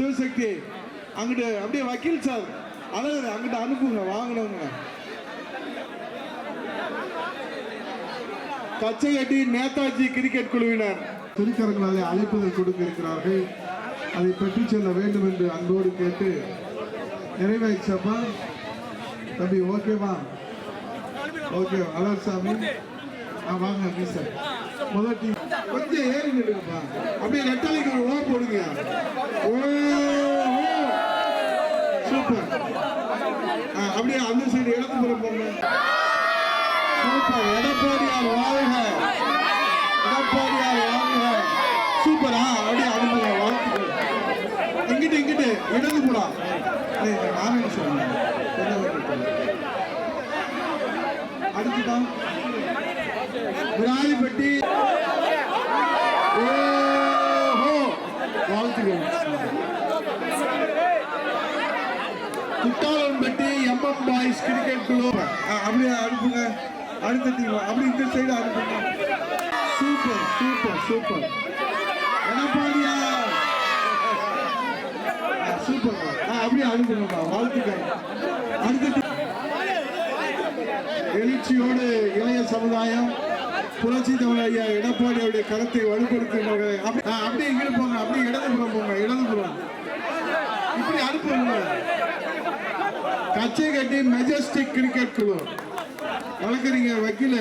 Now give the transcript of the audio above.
சிவசக்தி அங்கிட்டு அப்படியே வக்கீல் சார். அழகு அங்கிட்ட அனுப்புங்க வாங்கினவங்க. கச்சையட்டி நேதாஜி கிரிக்கெட் குழுவினர். திருக்கரங்களாலே அழைப்புகள் கொடுத்திருக்கிறார்கள். அதை பெற்றுச் செல்ல வேண்டும் என்று அன்போடு கேட்டு நிறைவேற்றப்பா. தம்பி ஓகேவா? ஓகே அலர் சாமி. வாங்க மீசர் முதல் டீம் கொஞ்சம் ஏறி நிடுங்கப்பா அப்படியே ரெட்டலைக்கு ஒரு ஓ போடுங்க. ஓ சூப்பர். ஆ, அப்படியே அந்த சைடு இடத்துப்புறம் போங்க. சூப்பர். எடப்பாடியார் வாழ்க. எடப்பாடியார் வாழ்க. சூப்பரா. அப்படியே அனுப்புங்க வாழ்த்து இங்கிட்டு இங்கிட்டு. இடது புறா. நாராயண சொல்லுங்க அடுத்துதான் விராலிப்பட்டி வாழ்த்துக்கள். குட்டாளம்பட்டி எம்எம் பாய்ஸ் கிரிக்கெட் குழு அப்படியே அனுப்புங்க. அடுத்த டீம் அப்படி இந்த சைடு அனுப்புங்க. சூப்பர் சூப்பர் சூப்பர் எடப்பாடியா. சூப்பர் அப்படியே அனுப்புங்கப்பா வாழ்த்துக்கள். அடுத்த. எழுச்சியோடு இளைய சமுதாயம். புரட்சி தமிழ் ஐயா எடப்பாடியுடைய கருத்தை வலுப்படுத்துகின்றவர்கள் அப்படி- ஆ, அப்படியே இங்கிட்டு போங்க அப்படியே இடதுபுறம் போங்க இடதுபுறம் இப்படி அனுப்புங்க கச்சை கட்டி மெஜஸ்டிக் கிரிக்கெட் குழு. வழக்கறிஞர் வக்கீல.